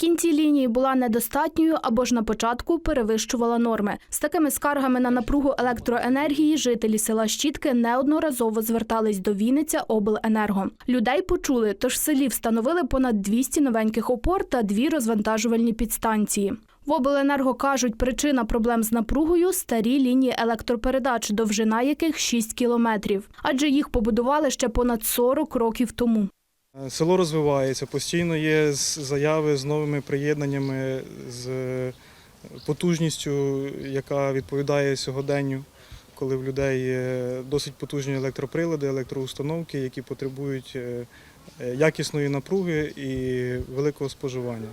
кінці лінії була недостатньою або ж на початку перевищувала норми. З такими скаргами на напругу електроенергії жителі села Щітки неодноразово звертались до Вінниця обленерго. Людей почули, тож в селі встановили понад 200 новеньких опор та дві розвантажувальні підстанції. В обленерго кажуть, причина проблем з напругою старі лінії електропередач, довжина яких 6 кілометрів, адже їх побудували ще понад 40 років тому. Е, Село розвивається, постійно є заяви з новими приєднаннями, з е, потужністю, яка відповідає сьогоденню, коли в людей є досить потужні електроприлади, електроустановки, які потребують е, якісної напруги і великого споживання.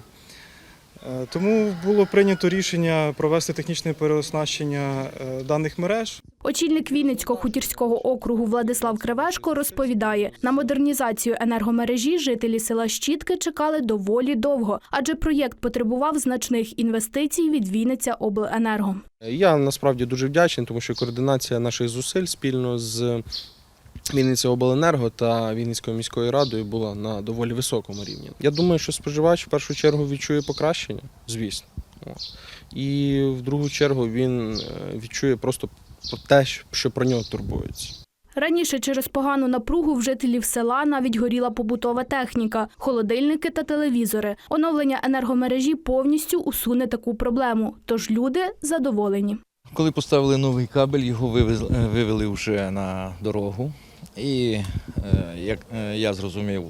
Е, Тому було прийнято рішення провести технічне переоснащення е, даних мереж. Очільник Вінницького хутірського округу Владислав Кривешко розповідає, на модернізацію енергомережі жителі села Щітки чекали доволі довго, адже проєкт потребував значних інвестицій від Вінниця обленерго. Я насправді дуже вдячний, тому що координація наших зусиль спільно з Вінниця обленерго та Вінницькою міською радою була на доволі високому рівні. Я думаю, що споживач в першу чергу відчує покращення, звісно. І в другу чергу він е, відчує просто те, що про нього турбується. Раніше через погану напругу в жителів села навіть горіла побутова техніка, холодильники та телевізори. Оновлення енергомережі повністю усуне таку проблему, тож люди задоволені. Коли поставили новий кабель, його е, вивели вже на дорогу. І е, як е, я зрозумів,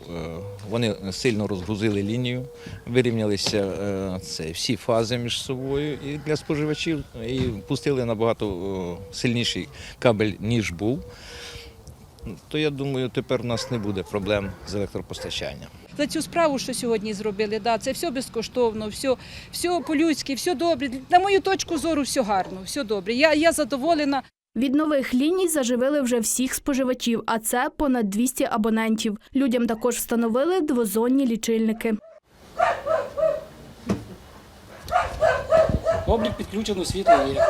вони сильно розгрузили лінію, вирівнялися це, всі фази між собою і для споживачів і пустили набагато сильніший кабель, ніж був. То я думаю, тепер у нас не буде проблем з електропостачанням. За цю справу, що сьогодні зробили. Да, це все безкоштовно, все, все по-людськи, все добре. На мою точку зору, все гарно, все добре. Я, я задоволена. Від нових ліній заживили вже всіх споживачів, а це понад 200 абонентів. Людям також встановили двозонні лічильники. Облік підключено, світло є.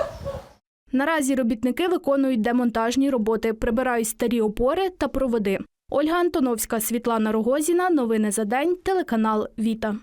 Наразі робітники виконують демонтажні роботи, прибирають старі опори та проводи. Ольга Антоновська, Світлана Рогозіна. Новини за день. Телеканал Віта.